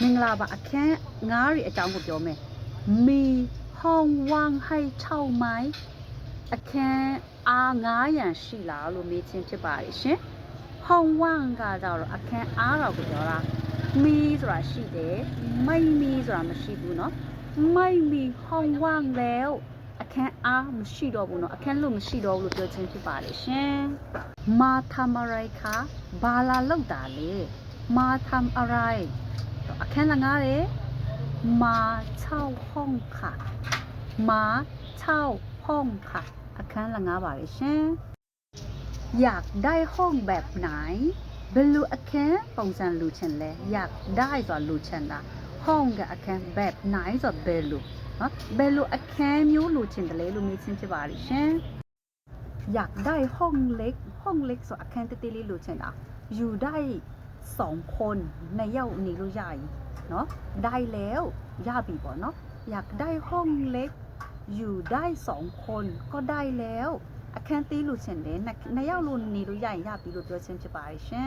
မင်္ဂလာပါအခန်းငားရီအကြောင်းကိုပြောမယ်မီဟောင်းဝမ်ဟိုက်6မိုင်အခန်းအား900ရှိလားလို့မေးချင်းဖြစ်ပါတယ်ရှင်ဟောင်းဝမ်ကကြတော့အခန်းအားတော့ကိုပြောတာမီဆိုတာရှိတယ်မိုက်မီဆိုတာမရှိဘူးเนาะမိုက်မီဟောင်းဝမ်แล้วအခန်းအားမရှိတော့ဘူးเนาะအခန်းလို့မရှိတော့ဘူးလို့ပြောချင်းဖြစ်ပါတယ်ရှင်မာသမရိုက်ခါဘာလာလောက်တာလေမာသမ်အရိုက် အခန်းละငားတယ်မာ6ห้องค่ะမာ6ห้องค่ะအခန်းละငားပါလေရှင်อยากได้ห้องแบบไหนဘယ်လိုအခန်းပုံစံလိုချင်လဲอยากได้ဆိုတာလိုချင်တာห้องကအခန်းแบบไหนဆိုတာဘယ်လိုနော်ဘယ်လိုအခန်းမျိုးလိုချင်တယ်လဲလို့မေးချင်းဖြစ်ပါလိမ့်ရှင်อยากได้ห้องเล็กห้องเล็กဆိုအခန်းတေးသေးလေးလိုချင်တာอยู่ได้ สองคนในเย้าหนีรุใหญ่เนาะได้แล้วย่าบีบอกเนาะอยากได้ห้องเล็ก อยู่ได้สองคนก็ได้แล้วแคนตีลูเชนเลนในเย้ารุนหนีรุใหญ่ย่าบีลุตัวเชนจะไปใช่